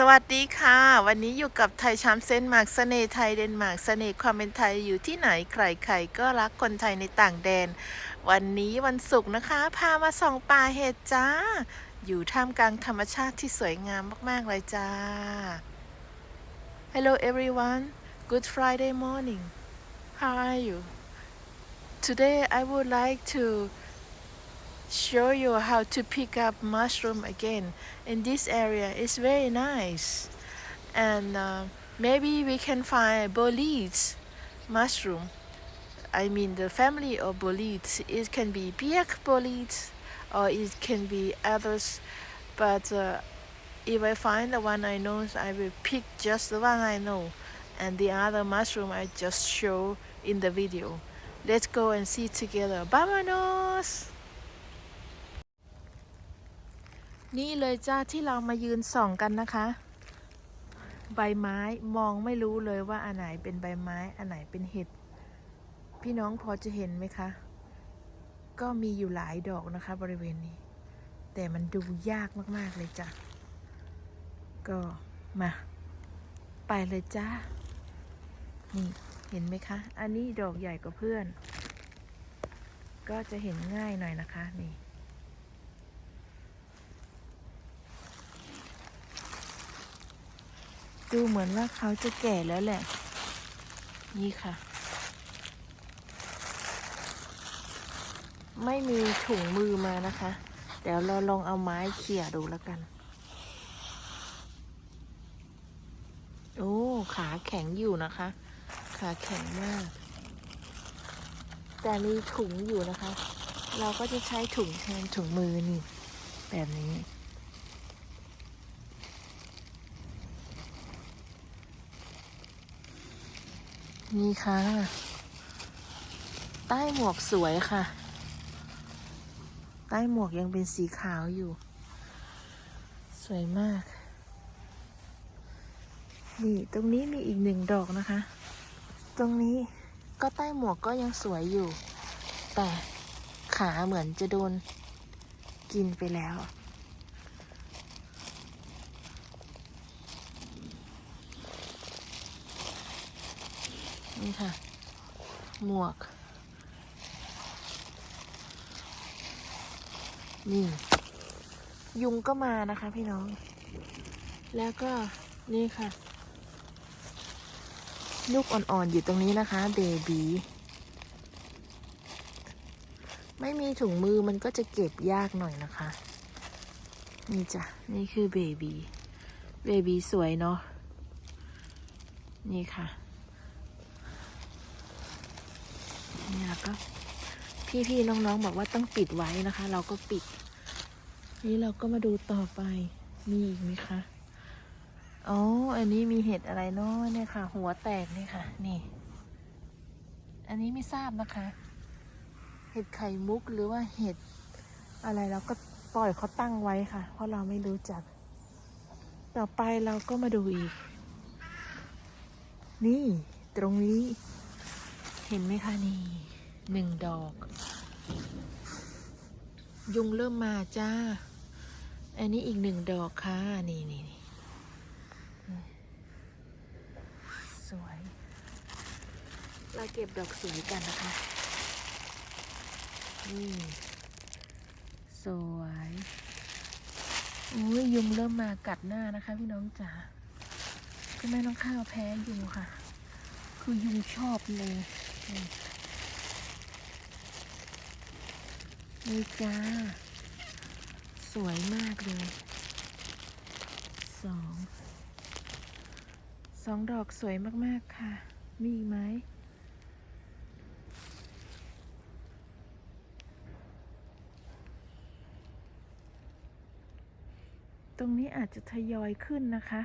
สวัสดีค่ะ วันนี้อยู่กับไทยชามเซนต์มาร์กเสน่ห์ไทยเดนมาร์กเสน่ห์ความเป็นไทยอยู่ที่ไหนใครๆก็รักคนไทยในต่างแดน วันนี้วันศุกร์นะคะ พามาส่องป่าเห็ดจ้า อยู่ท่ามกลางธรรมชาติที่สวยงามมากๆเลยจ้า Hello everyone Good Friday morning How are you Today I would like to show you how to pick up mushroom again in this area. It's very nice. And uh, maybe we can find boletes mushroom. I mean the family of boletes it can be piak boletes or it can be others. But uh, if i find the one i know i will pick just the one i know. And the other mushroom i just show in the video. Let's go and see together. Vamonos! นี่เลยจ้าที่เรามายืนส่องกันนะคะ ใบไม้มองไม่รู้เลยว่าอันไหนเป็นใบไม้อันไหนเป็นเห็ด พี่น้องพอจะเห็นไหมคะ ก็มีอยู่หลายดอกนะคะ บริเวณนี้ แต่มันดูยากมากๆเลยจ้ะก็มา ไปเลยจ้านี่เห็นไหมคะ อันนี้ดอกใหญ่กว่าเพื่อน ก็จะเห็นง่ายหน่อยนะคะนี่ ดูเหมือนว่าเขาจะแก่แล้วแหละ นี่ค่ะ ไม่มีถุงมือมานะคะ เดี๋ยวเราลองเอาไม้เขี่ยดูแล้วกัน โอ้ ขาแข็งอยู่นะคะ ขาแข็งมาก แต่มีถุงอยู่นะคะ เราก็จะใช้ถุงแทนถุงมือนี่ แบบนี้ นี่ค่ะ ใต้หมวกสวยค่ะ ใต้หมวกยังเป็นสีขาวอยู่ สวยมาก นี่ตรงนี้มีอีกหนึ่งดอกนะคะ ตรงนี้ก็ใต้หมวกก็ยังสวยอยู่ แต่ขาเหมือนจะโดนกินไปแล้ว นี่ค่ะ หมวก นี่ ยุงก็มานะคะพี่น้อง แล้วก็นี่ค่ะ ลูกอ่อนๆอยู่ตรงนี้นะคะ เบบีไม่มีถุงมือมันก็จะเก็บยากหน่อยนะคะ นี่จ้ะ นี่คือเบบีเบบีสวยเนาะนี่ค่ะ นี่แล้วก็พี่ๆน้องๆบอกว่าต้องปิดไว้นะคะ เราก็ปิด นี่เราก็มาดูต่อไปมีอีกไหมคะอ๋ออันนี้มีเห็ดอะไรเนาะเนี่ยค่ะ หัวแตกนี่ค่ะ นี่ อันนี้ไม่ทราบนะคะ เห็ดไข่มุกหรือว่าเห็ดอะไรเราก็ปล่อยเขาตั้งไว้ค่ะ เพราะเราไม่รู้จัก ต่อไปเราก็มาดูอีก นี่ตรงนี้ เห็นไหมคะนี่หนึ่งดอก ยุงเริ่มมาจ้า อันนี้อีกหนึ่งดอกค่ะ นี่นี่นสวย เราเก็บดอกสวยกันนะคะนี่สวยอุ้ยยุงเริ่มมากัดหน้านะคะ พี่น้องจ๋าคุณแม่น้องข้าวแพ้ยุงค่ะ คือยุงชอบเลย นี่จ้า สวยมากเลยสองสองดอกสวยมากๆค่ะ มีอีกไหมตรงนี้อาจจะทยอยขึ้นนะคะ